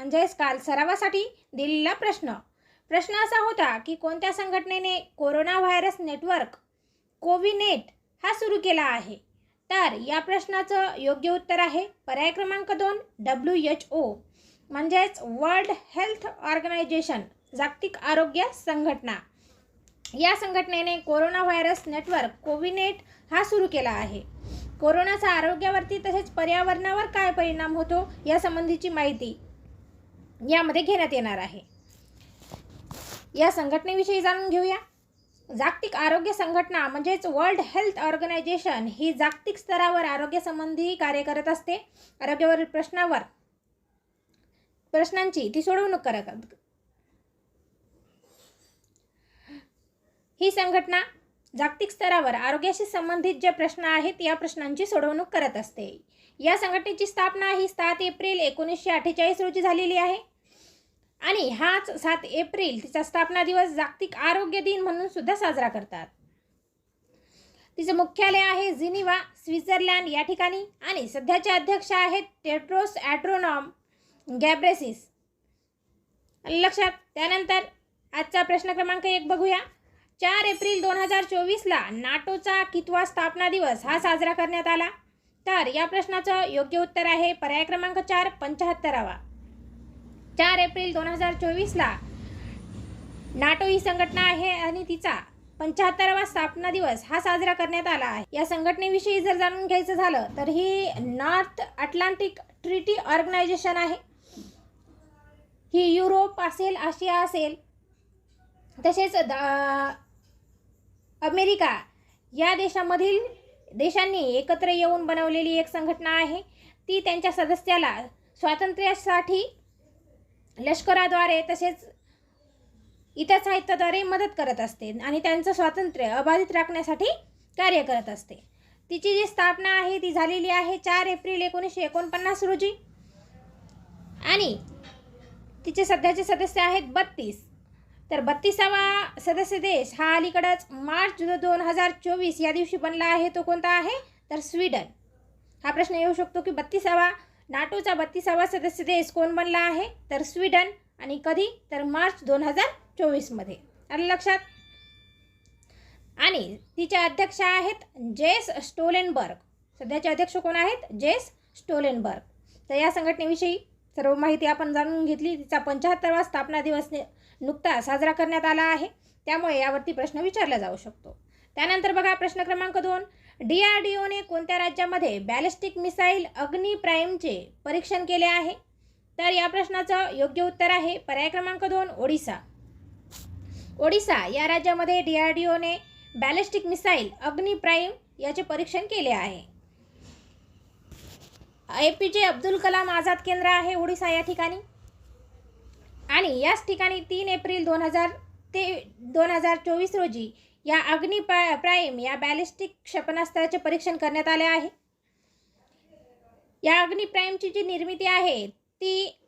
म्हणजेच काल सरावासाठी दिलेला प्रश्न. प्रश्न असा होता की कोणत्या संघटनेने कोरोना व्हायरस नेटवर्क कोविनेट हा सुरू केला आहे? तर या प्रश्नाचं योग्य उत्तर आहे पर्याय क्रमांक दोन डब्ल्यू एच ओ. म्हणजेच वर्ल्ड हेल्थ ऑर्गनायझेशन जागतिक आरोग्य संघटना. या संघटनेने कोरोना व्हायरस नेटवर्क कोविनेट हा सुरू केला आहे. कोरोनाचा आरोग्यावरती तसेच पर्यावरणावर काय परिणाम होतो यासंबंधीची माहिती यामध्ये घेण्यात येणार आहे. या संघटनेविषयी जाणून घेऊया. जागतिक आरोग्य संघटना म्हणजेच वर्ल्ड हेल्थ ऑर्गनायझेशन ही जागतिक स्तरावर आरोग्यासंबंधी कार्य करत असते. आरोग्यावरील प्रश्नावर प्रश्नांची ती सोडवणूक करत ही संघटना जागतिक स्तरावर आरोग्याशी संबंधित जे प्रश्न आहेत या प्रश्नांची सोडवणूक करत असते. या संघटनेची स्थापना ही सात एप्रिल एकोणीसशे अठ्ठेचाळीस रोजी झालेली आहे. आणि हाच सात एप्रिल तिचा स्थापना दिवस जागतिक आरोग्य दिन म्हणून सुद्धा साजरा करतात. तिचं मुख्यालय आहे जिनिवा स्वित्झर्लंड या ठिकाणी. आणि सध्याचे अध्यक्ष आहेत टेट्रोस ॲड्रोनॉम गॅब्रेसिस. लक्षात त्यानंतर आजचा प्रश्न क्रमांक एक बघूया. चार एप्रिल दोन हजार चोवीसला नाटोचा कितवा स्थापना दिवस हा साजरा करण्यात आला? तर या प्रश्नाचं योग्य उत्तर आहे पर्याय क्रमांक चार पंच्याहत्तरावा चार एप्रिल दोन हजार चोवीसला. नाटो ही संघटना आहे आणि तिचा पंच्याहत्तरावा स्थापना दिवस हा साजरा करण्यात आला आहे. या संघटनेविषयी जर जाणून घ्यायचं झालं तर ही नॉर्थ अटलांटिक ट्रिटी ऑर्गनायझेशन आहे. ही युरोप असेल आशिया असेल तसेच द अमेरिका या देशामधील देशांनी एकत्र येऊन बनवलेली एक संघटना आहे. ती त्यांच्या सदस्याला स्वातंत्र्यासाठी लष्कराद्वारे तसेच इतर साहित्याद्वारे मदत करत असते आणि त्यांचं स्वातंत्र्य अबाधित राखण्यासाठी कार्य करत असते. तिची जी स्थापना आहे ती झालेली आहे चार एप्रिल एकोणीसशे एकोणपन्नास रोजी. आणि तिचे सध्याचे सदस्य आहेत बत्तीस. तर बत्तीसावा सदस्य देश हा अलीकडंच मार्च दोन हजार चोवीस या दिवशी बनला आहे. तो कोणता आहे? तर स्वीडन. हा प्रश्न येऊ शकतो की बत्तीसावा नाटोचा बत्तीसावा सदस्य देश कोण बनला आहे? तर स्वीडन आणि कधी? तर मार्च दोन हजार चोवीसमध्ये आलं लक्षात? आणि तिच्या अध्यक्ष आहेत जेस स्टोलेनबर्ग. सध्याचे अध्यक्ष कोण आहेत? जेस स्टोलेनबर्ग. तर या संघटनेविषयी सर्व माहिती आपण जाणून घेतली. तिचा पंच्याहत्तरवा स्थापना दिवस नुकता साजरा करण्यात आला आहे. त्यामुळे यावरती प्रश्न विचारला जाऊ शकतो. त्यानंतर बघा प्रश्न क्रमांक दोन. डी आर डी ओने कोणत्या राज्यामध्ये बॅलिस्टिक मिसाईल अग्नी प्राईमचे परीक्षण केले आहे? तर या प्रश्नाचं योग्य उत्तर आहे पर्याय क्रमांक दोन ओडिसा. ओडिसा या राज्यामध्ये डी आर डी ओने बॅलिस्टिक मिसाईल अग्नी प्राईम याचे परीक्षण केले आहे. ए पी जे अब्दुल कलाम आझाद केंद्र आहे ओडिसा या ठिकाणी. आणि याच ठिकाणी तीन एप्रिल दोन हजार ते दोन हजार चोवीस रोजी या अग्नि प्रा प्राईम या बॅलिस्टिक क्षेपणास्त्राचे परीक्षण करण्यात आले आहे. या अग्नि प्राईमची जी निर्मिती आहे ती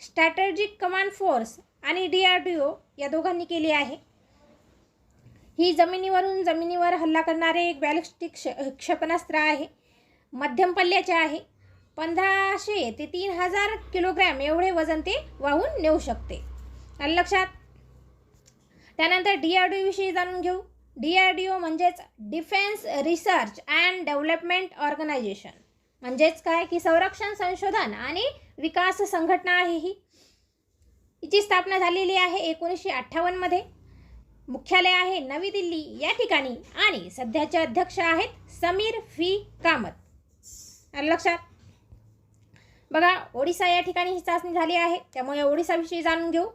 स्ट्रॅटर्जिक कमांड फोर्स आणि डी आर डी ओ या दोघांनी केली आहे. ही जमिनीवरून जमिनीवर हल्ला करणारे एक बॅलिस्टिक क्ष क्षेपणास्त्र आहे. मध्यम पल्ल्याचे आहे. पंधराशे ते तीन हजार किलोग्रॅम एवढे वजन ते वाहून नेऊ शकते. लक्षात त्यानंतर डी आर डी ओविषयी जाणून घेऊ. डी आर डी ओ म्हणजेच defence research and development organisation. म्हणजेच काय? की संरक्षण संशोधन आणि विकास संघटना आहे ही. हिची स्थापना झालेली आहे एकोणीसशे अठ्ठावन्नमध्ये मुख्यालय आहे नवी दिल्ली या ठिकाणी. आणि सध्याचे अध्यक्ष आहेत समीर फी कामत. लक्षात? बघा ओडिसा या ठिकाणी ही चाचणी झाली आहे. त्यामुळे ओडिसाविषयी जाणून घेऊ.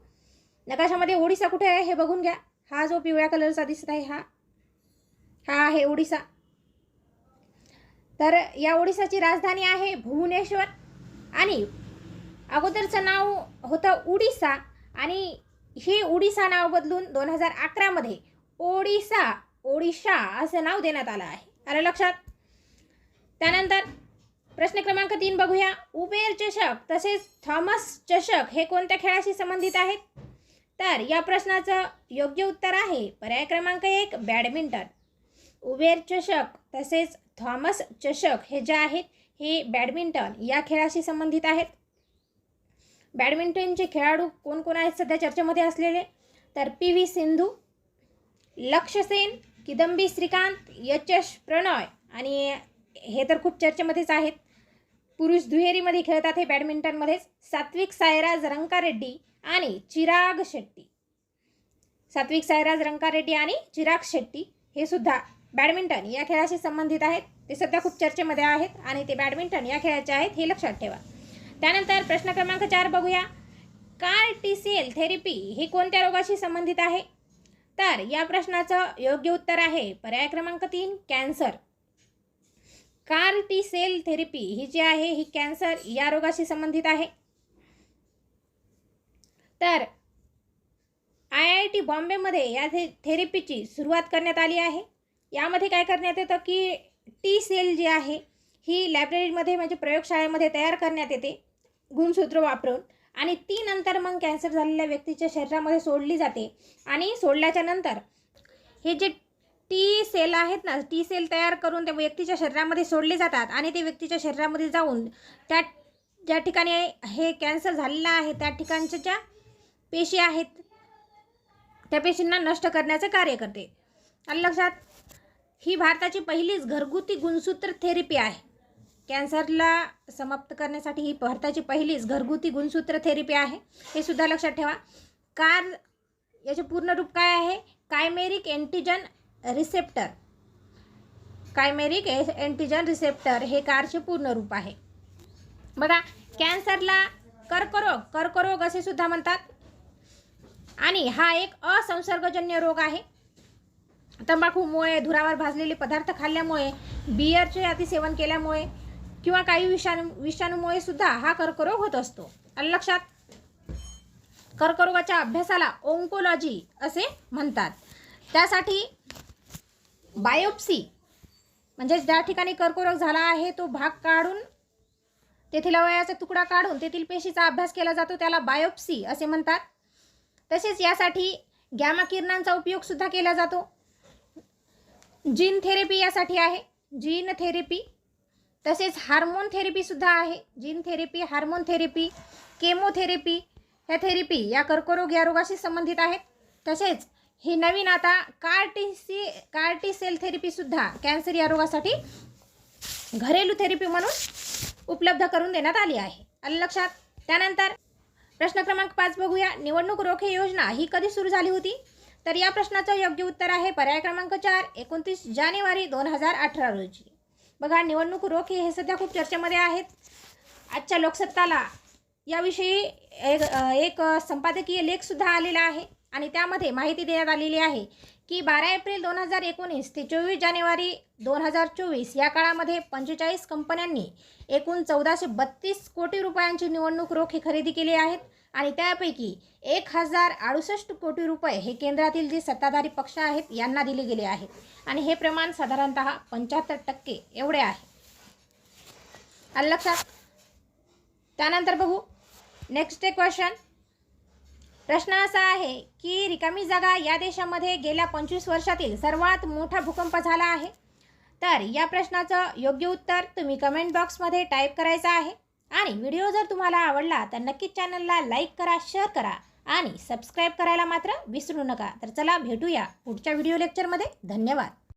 नकाशामध्ये ओडिसा कुठे आहे हे बघून घ्या. हा जो पिवळ्या कलरचा दिसत आहे हा हा आहे ओडिसा. तर या ओडिसाची राजधानी आहे भुवनेश्वर आणि अगोदरचं नाव होतं उडिसा आणि हे उडिसा नाव बदलून दोन हजार अकरामध्ये ओडिसा ओडिशा असं नाव देण्यात आलं आहे. आलं लक्षात? त्यानंतर प्रश्न क्रमांक तीन बघूया. उबेर चषक तसेच थॉमस चषक हे कोणत्या खेळाशी संबंधित आहेत? तर या प्रश्नाचं योग्य उत्तर आहे. पर्याय क्रमांक एक बॅडमिंटन. उबेर चषक तसेच थॉमस चषक हे जे आहेत हे बॅडमिंटन या खेळाशी संबंधित आहेत. बॅडमिंटनचे खेळाडू कोण कोण आहेत सध्या चर्चेमध्ये असलेले? तर पी व्ही सिंधू लक्ष सेन किदंबी श्रीकांत यशस प्रणॉय आणि हे तर खूप चर्चेमध्येच आहेत. पुरुष दुहेरीमध्ये खेळतात हे बॅडमिंटनमध्येच. सात्विक सायराज रंकारेड्डी आणि चिराग शेट्टी. सात्विक सायराज रंकारेड्डी आणि चिराग शेट्टी हे सुद्धा बॅडमिंटन या खेळाशी संबंधित आहेत. ते सध्या खूप चर्चेमध्ये आहेत आणि ते बॅडमिंटन या खेळाचे आहेत हे लक्षात ठेवा. त्यानंतर प्रश्न क्रमांक चार बघूया. कार टिसेल थेरपी ही कोणत्या रोगाशी संबंधित आहे? तर या प्रश्नाचं योग्य उत्तर आहे पर्याय क्रमांक तीन cancer. CAR T cell therapy ही जी आहे ही कॅन्सर या रोगाशी संबंधित आहे. तर आय आय टी बॉम्बेमध्ये या थे थेरपीची सुरुवात करण्यात आली आहे. यामध्ये काय करण्यात येतं की टी सेल जी आहे ही लायब्ररीमध्ये म्हणजे प्रयोगशाळेमध्ये तयार करण्यात येते गुणसूत्र वापरून. आणि ती नंतर मग कॅन्सर झालेल्या व्यक्तीच्या शरीरामध्ये सोडली जाते. आणि सोडल्याच्या नंतर हे जे टी सेल आहेत ना टी सेल तयार करून त्या व्यक्तीच्या शरीरामध्ये सोडले जातात आणि ते व्यक्तीच्या शरीरामध्ये जाऊन त्या ज्या ठिकाणी हे कॅन्सर झालेलं आहे त्या ठिकाणच्या ज्या पेशी आहेत. त्या पेशींना नष्ट करण्याचं कार्य करते. लक्षात ही भारताची पहिलीच घरगुती गुणसूत्र थेरपी आहे. कॅन्सरला समाप्त करण्यासाठी ही भारताची पहिलीच घरगुती गुणसूत्र थेरपी आहे. हे सुद्धा लक्षात ठेवा. कार याचे पूर्ण रूप काय आहे? Chimeric antigen receptor. Chimeric antigen receptor हे कारचे पूर्ण रूप आहे. बघा कॅन्सरला कर्करोग कर्करोग असे सुद्धा म्हणतात. आणि हा एक असंसर्गजन्य रोग आहे. तंबाखूमुळे धुरावर भाजलेले पदार्थ खाल्ल्यामुळे बियरचे अतिसेवन केल्यामुळे किंवा काही विषाणू विषाणूमुळे सुद्धा हा कर्करोग होत असतो. लक्षात कर्करोगाच्या अभ्यासाला ओंकोलॉजी असे म्हणतात. त्यासाठी बायोप्सी म्हणजे ज्या ठिकाणी कर्करोग झाला आहे तो भाग काढून तेथील अवयाचा तुकडा काढून तेथील पेशीचा अभ्यास केला जातो त्याला बायोप्सी असे म्हणतात. तसेच यासाठी गॅमा किरणांचा उपयोगसुद्धा केला जातो. जीन थेरपी यासाठी आहे. Gene therapy. तसेच हार्मोन थेरपीसुद्धा आहे. Gene therapy hormone therapy chemotherapy ह्या थेरपी या कर्करोग या रोगाशी संबंधित आहेत. तसेच ही नवीन आता कार्टीसी कार्टी सेल थेरपीसुद्धा कॅन्सर या रोगासाठी घरेलू थेरपी म्हणून उपलब्ध करून देण्यात आली आहे. आलं लक्षात? त्यानंतर प्रश्न क्रमांक पाच बघूया. निवडणूक रोखे योजना ही कधी सुरू झाली होती? तर या प्रश्नाचं योग्य उत्तर आहे पर्याय क्रमांक चार एकोणतीस जानेवारी दोन हजार अठरा रोजी. बघा निवडणूक रोखे हे सध्या खूप चर्चेमध्ये आहेत. आजच्या लोकसत्ताला याविषयी एक एक संपादकीय लेखसुद्धा आलेला आहे आणि त्यामध्ये माहिती देण्यात आलेली आहे. की बारा एप्रिल दोन हजार एकोणीस ते चोवीस जानेवारी दोन हजार चोवीस या काळामध्ये पंचेचाळीस कंपन्यांनी एकूण चौदाशे बत्तीस कोटी रुपयांची निवडणूक रोखे खरेदी केली आहेत आणि त्यापैकी एक हजार अडुसष्ट कोटी रुपये हे केंद्रातील जे सत्ताधारी पक्ष आहेत यांना दिले गेले आहेत. आणि हे प्रमाण साधारणत पंच्याहत्तर टक्के एवढे आहे. लक्षात त्यानंतर बघू. नेक्स्ट एक क्वेश्चन प्रश्न असा आहे की रिकामी जागा या देशामध्ये गेल्या पंचवीस वर्षातील सर्वात मोठा भूकंप झाला आहे. तर या प्रश्नाचं योग्य उत्तर तुम्ही कमेंट बॉक्समध्ये टाईप करायचं आहे. आणि व्हिडिओ जर तुम्हाला आवडला तर नक्कीच चॅनलला लाईक करा शेअर करा आणि सबस्क्राईब करायला मात्र विसरू नका. तर चला भेटूया पुढच्या व्हिडिओ लेक्चरमध्ये धन्यवाद.